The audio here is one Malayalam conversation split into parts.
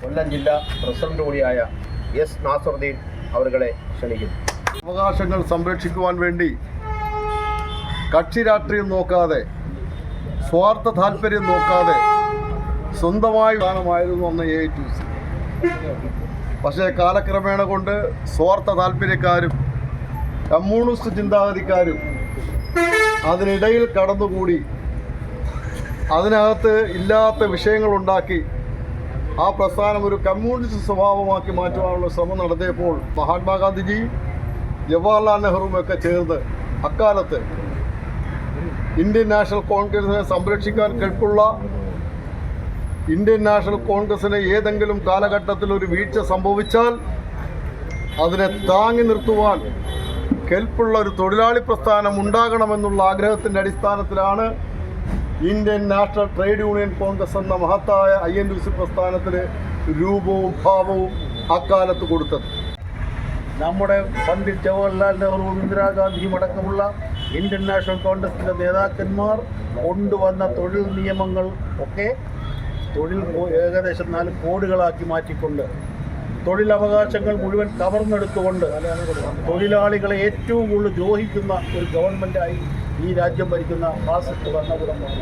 കൊല്ലം ജില്ലാ പ്രസിഡന്റ് കൂടിയായ എസ് നാസറുദ്ദീൻ അവരെ ക്ഷണിക്കുന്നു. അവകാശങ്ങൾ സംരക്ഷിക്കുവാൻ വേണ്ടി കക്ഷി രാഷ്ട്രീയം നോക്കാതെ സ്വാർത്ഥ താല്പര്യം നോക്കാതെ സ്വന്തമായി ഗാനമായിരുന്നു അന്ന് എ ടു സി പക്ഷേ കാലക്രമേണ കൊണ്ട് സ്വാർത്ഥ താല്പര്യക്കാരും കമ്മ്യൂണിസ്റ്റ് ചിന്താഗതിക്കാരും അതിനിടയിൽ കടന്നുകൂടി അതിനകത്ത് ഇല്ലാത്ത വിഷയങ്ങളുണ്ടാക്കി ആ പ്രസ്ഥാനം ഒരു കമ്മ്യൂണിസ്റ്റ് സ്വഭാവമാക്കി മാറ്റുവാനുള്ള ശ്രമം നടത്തിയപ്പോൾ മഹാത്മാഗാന്ധിജി ജവഹർലാൽ നെഹ്റുവും ഒക്കെ ചേർന്ന് അക്കാലത്ത് ഇന്ത്യൻ നാഷണൽ കോൺഗ്രസിനെ സംരക്ഷിക്കാൻ കെൽപ്പുള്ള ഇന്ത്യൻ നാഷണൽ കോൺഗ്രസിന് ഏതെങ്കിലും കാലഘട്ടത്തിൽ ഒരു വീഴ്ച സംഭവിച്ചാൽ അതിനെ താങ്ങി നിർത്തുവാൻ കെൽപ്പുള്ള ഒരു തൊഴിലാളി പ്രസ്ഥാനം ഉണ്ടാകണമെന്നുള്ള ആഗ്രഹത്തിന്റെ അടിസ്ഥാനത്തിലാണ് Indian National Trade Union Congress എന്ന മഹത്തായ ഐ എൻ ഡി സി പ്രസ്ഥാനത്തിന് രൂപവും ഭാവവും അക്കാലത്ത് കൊടുത്തത്. നമ്മുടെ പണ്ഡിറ്റ് ജവഹർലാൽ നെഹ്റുവും ഇന്ദിരാഗാന്ധിയും അടക്കമുള്ള ഇന്ത്യൻ നാഷണൽ കോൺഗ്രസിന്റെ നേതാക്കന്മാർ കൊണ്ടുവന്ന തൊഴിൽ നിയമങ്ങൾ ഒക്കെ തൊഴിൽ ഏകദേശം നാല് കോടുകളാക്കി മാറ്റിക്കൊണ്ട് തൊഴിലവകാശങ്ങൾ മുഴുവൻ കവർന്നെടുത്തുകൊണ്ട് തൊഴിലാളികളെ ഏറ്റവും കൂടുതൽ ദ്രോഹിക്കുന്ന ഒരു ഗവൺമെന്റായി ഈ രാജ്യം ഭരിക്കുന്ന ഫാസിസ്റ്റ് ഭരണകൂടമാണ്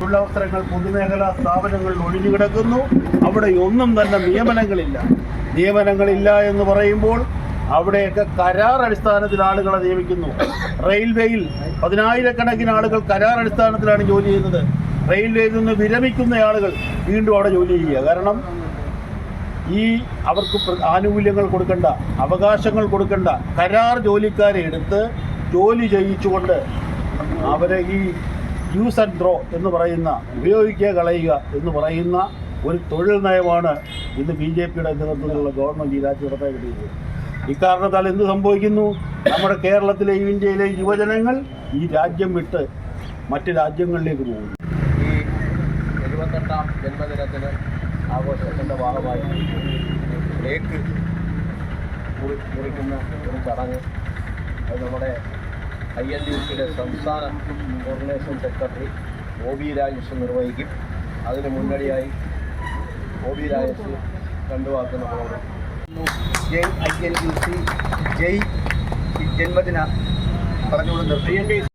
തൊഴിലവസരങ്ങൾ പൊതുമേഖലാ സ്ഥാപനങ്ങളിൽ ഒഴിഞ്ഞു കിടക്കുന്നു. അവിടെ ഒന്നും തന്നെ നിയമനങ്ങളില്ല. നിയമനങ്ങളില്ല എന്ന് പറയുമ്പോൾ അവിടെയൊക്കെ കരാർ അടിസ്ഥാനത്തിൽ ആളുകളെ നിയമിക്കുന്നു. റെയിൽവേയിൽ പതിനായിരക്കണക്കിന് ആളുകൾ കരാർ അടിസ്ഥാനത്തിലാണ് ജോലി ചെയ്യുന്നത്. റെയിൽവേയിൽ നിന്ന് വിരമിക്കുന്ന ആളുകൾ വീണ്ടും അവിടെ ജോലി ചെയ്യുക. കാരണം ഈ അവർക്ക് ആനുകൂല്യങ്ങൾ കൊടുക്കേണ്ട അവകാശങ്ങൾ കൊടുക്കേണ്ട കരാർ ജോലിക്കാരെ എടുത്ത് ജോലി ചെയ്യിച്ചുകൊണ്ട് അവരെ ഈ യൂസ് ആൻഡ് ത്രോ എന്ന് പറയുന്ന ഉപയോഗിക്കുക കളയുക എന്ന് പറയുന്ന ഒരു തൊഴിൽ നയമാണ് ഇന്ന് ബി ജെ പിയുടെ നേതൃത്വത്തിലുള്ള ഗവൺമെന്റ് ഈ രാജ്യം നടപ്പാക്കിയിരിക്കുന്നത്. ഇക്കാരണത്താൽ എന്ത് സംഭവിക്കുന്നു? നമ്മുടെ കേരളത്തിലെയും ഇന്ത്യയിലെയും യുവജനങ്ങൾ ഈ രാജ്യം വിട്ട് മറ്റ് രാജ്യങ്ങളിലേക്ക് പോകുന്നു. ഈ എഴുപത്തെട്ടാം ജന്മദിനത്തിന് ആഘോഷത്തിന്റെ ഭാഗമായി കേക്ക് കുറിക്കുന്ന ഒരു ചടങ്ങ്. അത് നമ്മുടെ ഐ എൻ ഡി സിയുടെ സംസ്ഥാന coordination secretary O B Rajesh നിർവഹിക്കും. അതിന് മുന്നണിയായി ഒ ബി രാജേഷ് കണ്ടുവാക്കുന്ന വാക്ക് നമ്മളോട് ജയ് ഐ എൻ ഡി സി ജയ് ജന്മദിന പറഞ്ഞുകൊണ്ട് നിർത്തി